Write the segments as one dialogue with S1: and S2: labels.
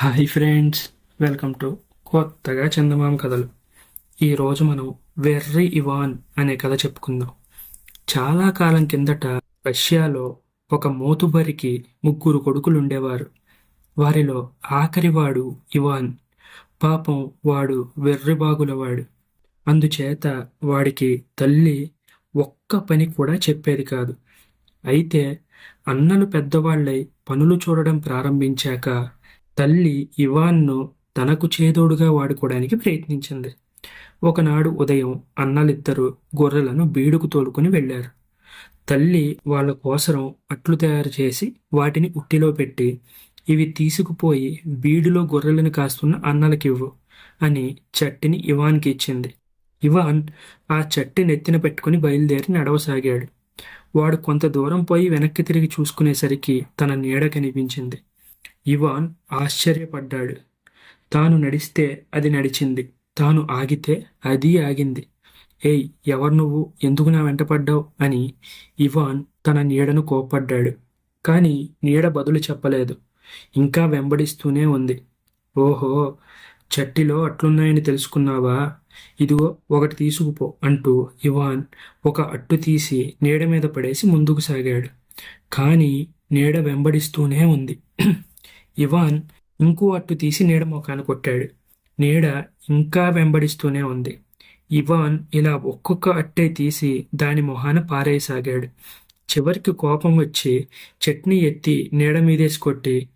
S1: Hi friends welcome to కొత్తగా చందమామ కథలు. ఈరోజు మనం వెర్రి ఇవాన్ అనే కథ చెప్పుకుందాం. చాలా కాలం కిందట రష్యాలో ఒక మోతుబరికి ముగ్గురు కొడుకులు ఉండేవారు వారిలో ఆఖరివాడు ఇవాన్ పాపం వాడు వెర్రిబాగులవాడు అందుచేత వాడికి తల్లి ఒక్క పని కూడా చెప్పేది కాదు. అయితే అన్నలు పెద్దవాళ్ళై పనులు చూడడం ప్రారంభించాక తల్లి ఇవాన్ను తనకు చేదోడుగా వాడుకోవడానికి ప్రయత్నించింది. ఒకనాడు ఉదయం అన్నలిద్దరూ గొర్రెలను బీడుకు తోలుకుని వెళ్ళారు. తల్లి వాళ్ళ కోసరం అట్లు తయారు చేసి వాటిని ఉట్టిలో పెట్టి ఇవి తీసుకుపోయి బీడులో గొర్రెలను కాస్తున్న అన్నలకివ్వు అని చట్టిని ఇవాన్కి ఇచ్చింది. ఇవాన్ ఆ చట్టి నెత్తిన పెట్టుకుని బయలుదేరి నడవసాగాడు. వాడు కొంత దూరం పోయి వెనక్కి తిరిగి చూసుకునేసరికి తన నీడ కనిపించింది. ఇవాన్ ఆశ్చర్యపడ్డాడు. తాను నడిస్తే అది నడిచింది. తాను ఆగితే అది ఆగింది. ఏయ్ ఎవరు నువ్వు? ఎందుకు నా వెంటపడ్డావు అని ఇవాన్ తన నీడను కోప్పడ్డాడు. కానీ నీడ బదులు చెప్పలేదు. ఇంకా వెంబడిస్తూనే ఉంది. ఓహో చట్టిలో అట్లున్నాయని తెలుసుకున్నావా? ఇదిగో ఒకటి తీసుకుపో అంటూ ఇవాన్ ఒక అట్టు తీసి నీడ మీద పడేసి ముందుకు సాగాడు. కానీ నీడ వెంబడిస్తూనే ఉంది. ఇవాన్ ఇంకో అట్టు తీసి నీడ మొఖాన కొట్టాడు. నీడ ఇంకా వెంబడిస్తూనే ఉంది. ఇవాన్ ఇలా ఒక్కొక్క అట్టే తీసి దాని మొహాన పారేయసాగాడు. చివరికి కోపం వచ్చి చట్నీ ఎత్తి నీడ మీదేసి కొట్టి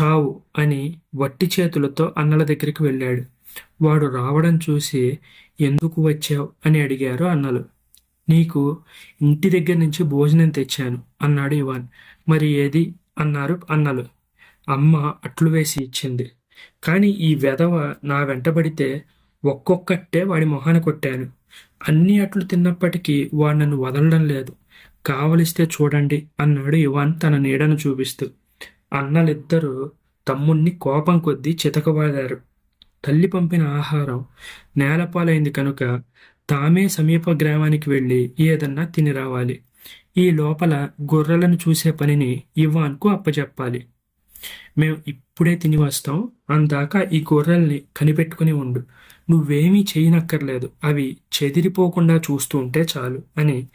S1: చావు అని వట్టి చేతులతో అన్నల దగ్గరికి వెళ్ళాడు. వాడు రావడం చూసి ఎందుకు వచ్చావు? అని అడిగారు అన్నలు. నీకు ఇంటి దగ్గర నుంచి భోజనం తెచ్చాను అన్నాడు ఇవాన్. మరి ఏది? అన్నారు అన్నలు. అమ్మ అట్లు వేసి ఇచ్చింది. కానీ ఈ వెధవ నా వెంటబడితే ఒక్కొక్కటే వాడి మొహాన కొట్టాను. అన్ని అట్లు తిన్నప్పటికీ వాడు నన్ను వదలడం లేదు. కావలిస్తే చూడండి అన్నాడు ఇవాన్ తన నీడను చూపిస్తూ. అన్నలిద్దరూ తమ్ముణ్ణి కోపం కొద్దీ చితకబాదారు తల్లి పంపిన ఆహారం నేలపాలైంది కనుక తామే సమీప గ్రామానికి వెళ్ళి ఏదన్నా తిని రావాలి. ఈ లోపల గొర్రెలను చూసే పనిని ఇవాన్కు అప్పచెప్పాలి. మేము ఇప్పుడే తిని వస్తాం. అందాక ఈ గొర్రెల్ని కనిపెట్టుకుని ఉండు. నువ్వేమీ చేయనక్కర్లేదు. అవి చెదిరిపోకుండా చూస్తూ ఉంటే చాలు అని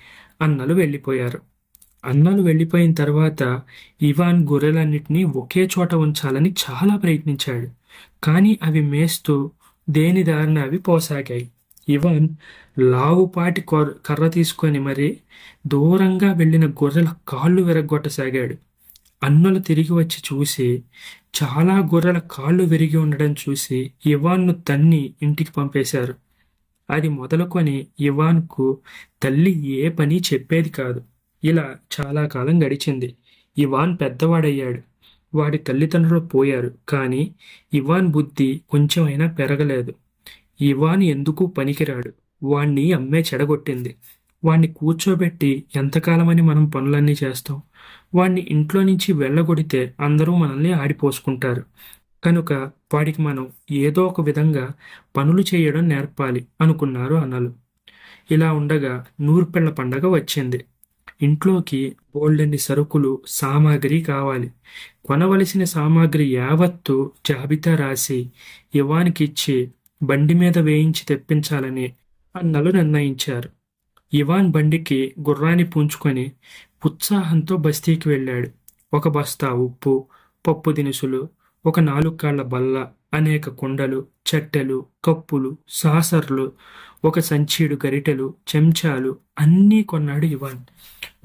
S1: అన్నలు వెళ్ళిపోయారు. అన్నలు వెళ్ళిపోయిన తర్వాత ఇవాన్ గొర్రెలన్నిటినీ ఒకే చోట ఉంచాలని చాలా ప్రయత్నించాడు. కానీ అవి మేస్తూ దేని దారిన అవి పోసాగాయి. ఇవాన్ లావుపాటి కర్ర తీసుకొని మరి దూరంగా వెళ్ళిన గొర్రెల కాళ్ళు విరగొట్టసాగాడు అన్నలు తిరిగి వచ్చి చూసి చాలా గొర్రెల కాళ్ళు విరిగి ఉండడం చూసి ఇవాన్ను తన్ని ఇంటికి పంపేశారు. అది మొదలుకొని ఇవాన్కు తల్లి ఏ పని చెప్పేది కాదు ఇలా చాలా కాలం గడిచింది. ఇవాన్ పెద్దవాడయ్యాడు. వాడి తల్లిదండ్రులు పోయారు. కానీ ఇవాన్ బుద్ధి కొంచెమైనా పెరగలేదు. ఇవాన్ ఎందుకు పనికిరాడు? వాణ్ణి అమ్మే చెడగొట్టింది. వాడిని కూర్చోబెట్టి ఎంతకాలమని మనం పనులన్నీ చేస్తాం. వాడిని ఇంట్లో నుంచి వెళ్ళగొడితే అందరూ మనల్ని ఆడిపోసుకుంటారు. కనుక వాడికి మనం ఏదో ఒక విధంగా పనులు చేయడం నేర్పాలి అనుకున్నారు అన్నలు ఇలా ఉండగా నూర్పెళ్ళ పండగ వచ్చింది. ఇంట్లోకి బోల్డెన్ని సరుకులు సామాగ్రి కావాలి. కొనవలసిన సామాగ్రి యావత్తు జాబితా రాసి ఇవ్వానికిచ్చి బండి మీద వేయించి తెప్పించాలని అన్నలు నిర్ణయించారు. ఇవాన్ బండికి గుర్రాన్ని పూంచుకొని ఉత్సాహంతో బస్తీకి వెళ్ళాడు. ఒక బస్తా ఉప్పు పప్పు దినుసులు ఒక నాలుగు కాళ్ళ బల్ల అనేక కుండలు చెట్టెలు కప్పులు సాసర్లు ఒక సంచీడు గరిటెలు చెంచాలు అన్నీ కొన్నాడు ఇవాన్.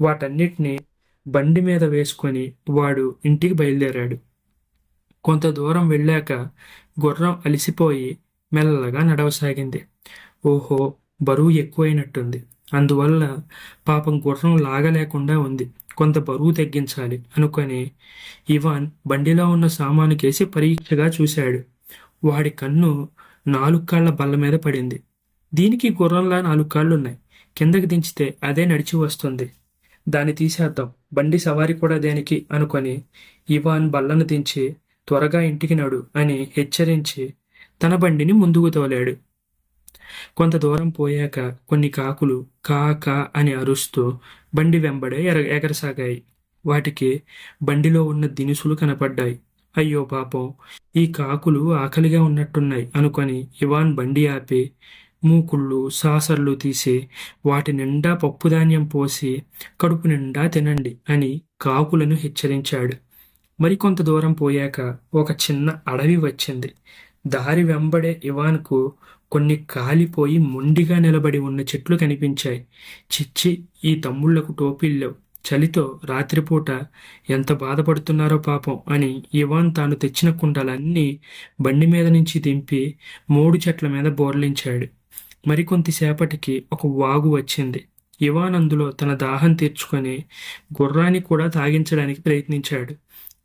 S1: వాటన్నిటినీ బండి మీద వేసుకొని వాడు ఇంటికి బయలుదేరాడు. కొంత దూరం వెళ్ళాక గుర్రం అలిసిపోయి మెల్లగా నడవసాగింది. ఓహో బరువు ఎక్కువైనట్టుంది. అందువల్ల పాపం గుర్రం లాగలేకుండా ఉంది. కొంత బరువు తగ్గించాలి అనుకొని ఇవాన్ బండిలో ఉన్న సామాను కేసి పరీక్షగా చూశాడు. వాడి కన్ను నాలుగు కాళ్ళ బల్ల మీద పడింది. దీనికి గుర్రంలా నాలుగు కాళ్ళు ఉన్నాయి కిందకి దించితే అదే నడిచి వస్తుంది. దాన్ని తీసేద్దాం. బండి సవారి కూడా దేనికి అనుకొని ఇవాన్ బల్లను దించి త్వరగా ఇంటికి నడు అని హెచ్చరించి తన బండిని ముందుకు తోలాడు. కొంత దూరం పోయాక కొన్ని కాకులు కా కా అని అరుస్తూ బండి వెంబడే ఎర ఎగరసాగాయి. వాటికి బండిలో ఉన్న దినుసులు కనపడ్డాయి. అయ్యో పాపం ఈ కాకులు ఆకలిగా ఉన్నట్టున్నాయి అనుకొని ఇవాన్ బండి ఆపి మూకుళ్ళు సాసర్లు తీసి వాటి నిండా పప్పుధాన్యం పోసి కడుపు నిండా తినండి అని కాకులను హెచ్చరించాడు. మరికొంత దూరం పోయాక ఒక చిన్న అడవి వచ్చింది. దారి వెంబడే ఇవాన్కు కొన్ని కాలిపోయి మొండిగా నిలబడి ఉన్న చెట్లు కనిపించాయి. చిచ్చి ఈ తమ్ముళ్ళకు టోపీల్లేవు చలితో రాత్రిపూట ఎంత బాధపడుతున్నారో పాపం అని ఇవాన్ తాను తెచ్చిన కుండలన్నీ బండి మీద నుంచి దింపి మూడు చెట్ల మీద బోర్లించాడు. మరికొంతసేపటికి ఒక వాగు వచ్చింది. ఇవాన్ అందులో తన దాహం తీర్చుకొని గుర్రాన్ని కూడా తాగించడానికి ప్రయత్నించాడు.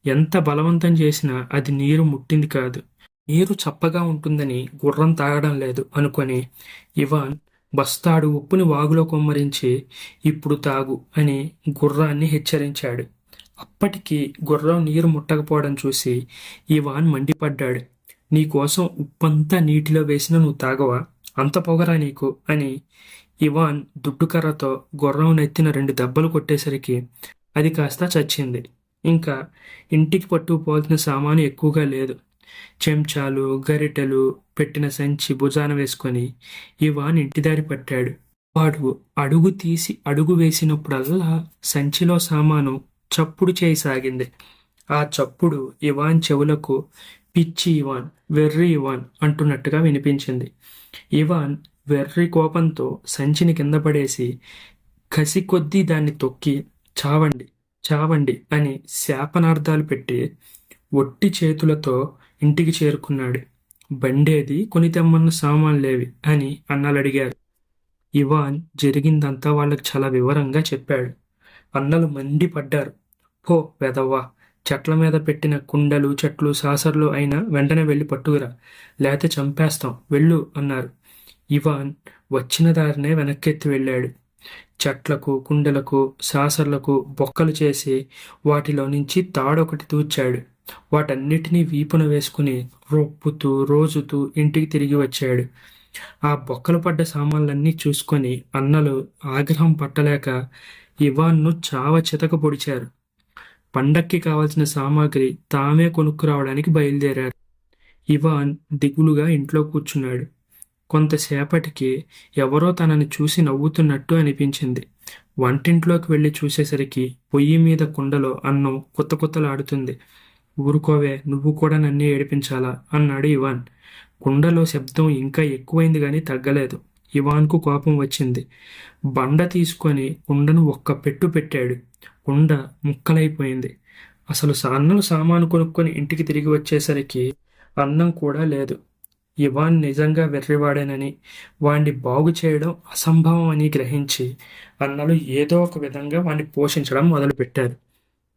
S1: ఎంత బలవంతం చేసినా అది నీరు ముట్టింది కాదు. నీరు చప్పగా ఉంటుందని గుర్రం తాగడం లేదు అనుకొని ఇవాన్ బస్తాడు ఉప్పుని వాగులో కొమ్మరించి ఇప్పుడు తాగు అని గుర్రాన్ని హెచ్చరించాడు. అప్పటికి గుర్రం నీరు ముట్టకపోవడం చూసి ఇవాన్ మండిపడ్డాడు. నీకోసం ఉప్పంతా నీటిలో వేసిన నువ్వు తాగవా? అంత పొగరా నీకు అని ఇవాన్ దుడ్డుకర్రతో గుర్రం నెత్తిన రెండు దెబ్బలు కొట్టేసరికి అది కాస్త చచ్చింది. ఇంకా ఇంటికి పట్టుకుపోవాల్సిన సామాను ఎక్కువగా లేదు. చెంచాలు గరిటెలు పెట్టిన సంచి భుజాన వేసుకొని ఇవాన్ ఇంటిదారి పట్టాడు. వాడు అడుగు తీసి అడుగు వేసినప్పుడల్లా సంచిలో సామాను చప్పుడు చేయసాగింది ఆ చప్పుడు ఇవాన్ చెవులకు పిచ్చి ఇవాన్ వెర్రి ఇవాన్ అంటున్నట్టుగా వినిపించింది. ఇవాన్ వెర్రి కోపంతో సంచిని కింద పడేసి కసి కొద్దీ దాన్ని తొక్కి చావండి చావండి అని శాపనార్థాలు పెట్టి ఒట్టి చేతులతో ఇంటికి చేరుకున్నాడు. బండేది కొని తెమ్మన్న సామాన్లేవి అని అన్నలు అడిగారు ఇవాన్ జరిగిందంతా వాళ్ళకి చాలా వివరంగా చెప్పాడు. అన్నలు మండిపడ్డారు. పో వెదవ్వా చెట్ల మీద పెట్టిన కుండలు చెట్లు సాసర్లు అయినా వెంటనే వెళ్ళి పట్టుకురా లేతే చంపేస్తాం వెళ్ళు అన్నారు. ఇవాన్ వచ్చిన దారినే వెనక్కెత్తి వెళ్ళాడు. చెట్లకు కుండలకు సాసర్లకు బొక్కలు చేసి వాటిలో నుంచి తాడొకటి తూచాడు వాటన్నిటినీ వీపున వేసుకుని రొప్పుతూ రోజుతూ ఇంటికి తిరిగి వచ్చాడు. ఆ బొక్కలు పడ్డ సామాన్లన్నీ చూసుకొని అన్నలు ఆగ్రహం పట్టలేక ఇవాన్ను చావ చితక పొడిచారు. పండక్కి కావలసిన సామాగ్రి తామే కొనుక్కురావడానికి బయలుదేరారు. ఇవాన్ దిగులుగా ఇంట్లో కూర్చున్నాడు. కొంతసేపటికి ఎవరో తనని చూసి నవ్వుతున్నట్టు అనిపించింది. వంటింట్లోకి వెళ్ళి చూసేసరికి పొయ్యి మీద కుండలో అన్నం కొత్త కొత్తలాడుతుంది. ఊరుకోవే నువ్వు కూడా నన్నే ఏడిపించాలా? అన్నాడు ఇవాన్. కుండలో శబ్దం ఇంకా ఎక్కువైంది కానీ తగ్గలేదు. ఇవాన్కు కోపం వచ్చింది. బండ తీసుకొని కుండను ఒక్క పెట్టు పెట్టాడు. కుండ ముక్కలైపోయింది. అసలు సాన్నలు సామాను కొనుక్కొని ఇంటికి తిరిగి వచ్చేసరికి అన్నం కూడా లేదు. ఇవాన్ నిజంగా వెర్రివాడేనని వాణ్ణి బాగు చేయడం అసంభవం అని గ్రహించి అన్నలు ఏదో ఒక విధంగా వాణ్ణి పోషించడం మొదలుపెట్టారు.